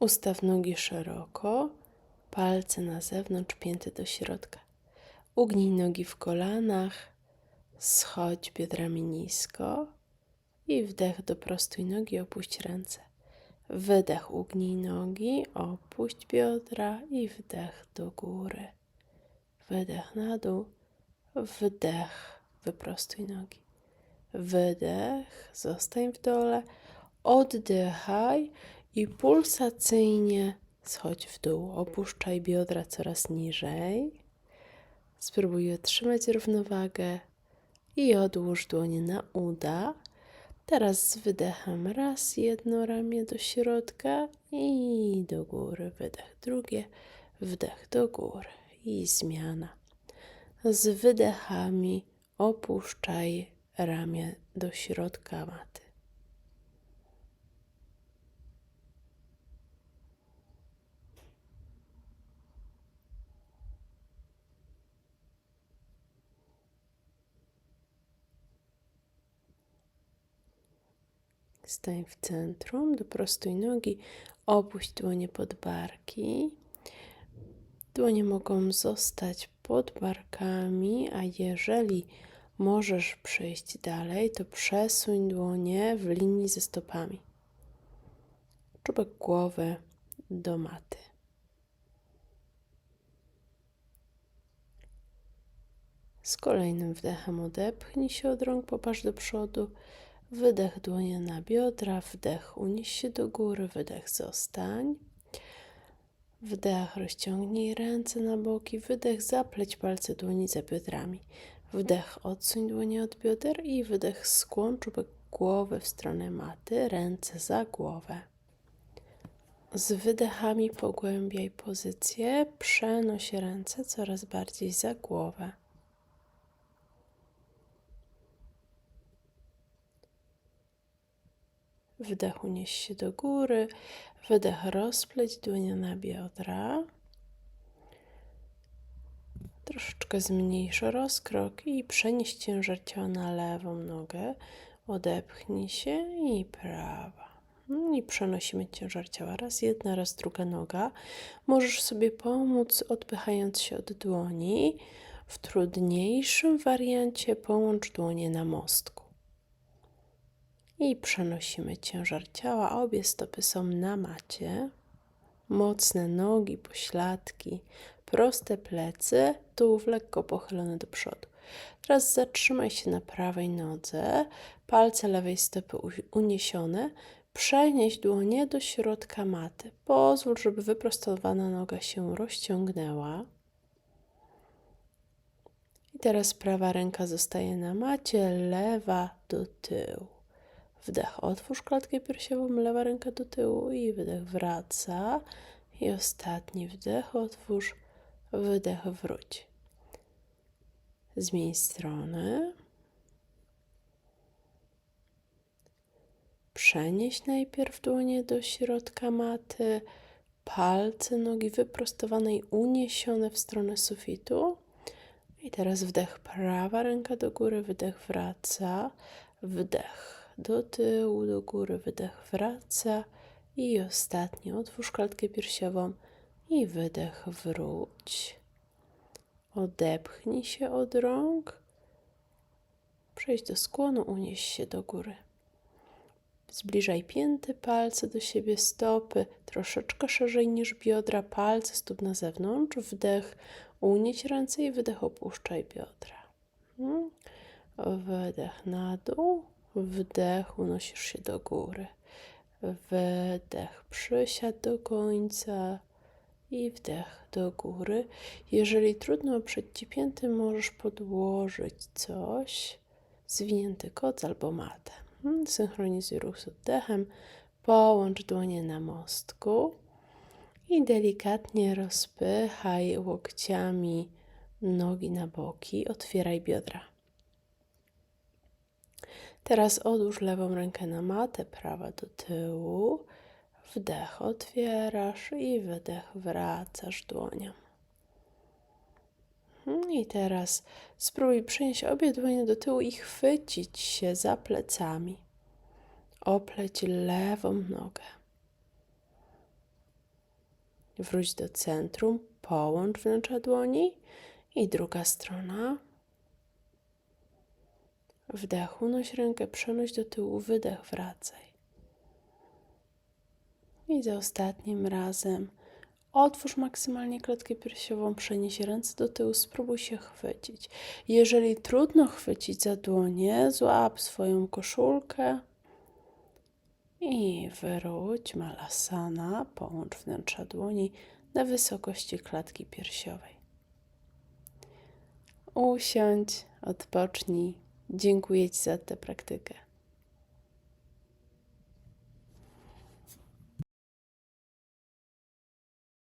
Ustaw nogi szeroko, palce na zewnątrz, pięty do środka. Ugnij nogi w kolanach, schodź biodrami nisko i wdech do prostuj nogi, opuść ręce. Wydech, ugnij nogi, opuść biodra i wdech do góry. Wydech na dół, wdech, wyprostuj nogi. Wydech, zostań w dole, oddychaj i pulsacyjnie schodź w dół. Opuszczaj biodra coraz niżej. Spróbuj otrzymać równowagę i odłóż dłonie na uda. Teraz z wydechem raz jedno ramię do środka i do góry. Wydech drugie, wdech do góry i zmiana. Z wydechami opuszczaj ramię do środka maty. Stań w centrum, doprostuj nogi, opuść dłonie pod barki. Dłonie mogą zostać pod barkami, a jeżeli możesz przejść dalej, to przesuń dłonie w linii ze stopami. Czubek głowy do maty. Z kolejnym wdechem odepchnij się od rąk, popatrz do przodu. Wydech dłonie na biodra, wdech unieś się do góry, wydech zostań. Wdech rozciągnij ręce na boki, wydech zapleć palce dłoni za biodrami. Wdech odsuń dłonie od bioder i wydech skłon czubek głowy w stronę maty, ręce za głowę. Z wydechami pogłębiaj pozycję, przenoś ręce coraz bardziej za głowę. Wdech unieś się do góry, wydech rozpleć dłonie na biodra. Troszeczkę zmniejsz rozkrok i przenieś ciężar ciała na lewą nogę. Odepchnij się i prawa. I przenosimy ciężar ciała. Raz jedna, raz druga noga. Możesz sobie pomóc odpychając się od dłoni. W trudniejszym wariancie połącz dłonie na mostku i przenosimy ciężar ciała. Obie stopy są na macie. Mocne nogi, pośladki, proste plecy, tułów lekko pochylony do przodu. Teraz zatrzymaj się na prawej nodze, palce lewej stopy uniesione. Przenieś dłonie do środka maty. Pozwól, żeby wyprostowana noga się rozciągnęła. I teraz prawa ręka zostaje na macie, lewa do tyłu. Wdech, otwórz klatkę piersiową, lewa ręka do tyłu i wydech, wraca. I ostatni wdech, otwórz, wydech, wróć. Zmień stronę. Przenieś najpierw dłonie do środka maty, palce nogi wyprostowane i uniesione w stronę sufitu. I teraz wdech, prawa ręka do góry, wydech, wraca, wdech do tyłu, do góry, wydech wraca i ostatni otwórz klatkę piersiową i wydech wróć. Odepchnij się od rąk, przejdź do skłonu, unieś się do góry. Zbliżaj pięty, palce do siebie, stopy troszeczkę szerzej niż biodra, palce stóp na zewnątrz, wdech, unieś ręce i wydech, opuszczaj biodra. Hmm. Wydech na dół, Wdech, unosisz się do góry. Wydech, przysiad do końca i wdech do góry. Jeżeli trudno oprzeć Ci pięty, możesz podłożyć coś, zwinięty koc albo matę. Hmm, synchronizuj ruch z oddechem, połącz dłonie na mostku i delikatnie rozpychaj łokciami nogi na boki, otwieraj biodra. Teraz odłóż lewą rękę na matę, prawa do tyłu. Wdech otwierasz i wydech wracasz dłonią. Hmm, I teraz spróbuj przynieść obie dłonie do tyłu i chwycić się za plecami. Opleć lewą nogę. Wróć do centrum, połącz wnętrza dłoni i druga strona. Wdech, unoś rękę, przenoś do tyłu, wydech, wracaj. I za ostatnim razem otwórz maksymalnie klatkę piersiową, przenieś ręce do tyłu, spróbuj się chwycić. Jeżeli trudno chwycić za dłonie, złap swoją koszulkę i wróć malasana, połącz wnętrza dłoni na wysokości klatki piersiowej. Usiądź, odpocznij. Dziękuję Ci za tę praktykę.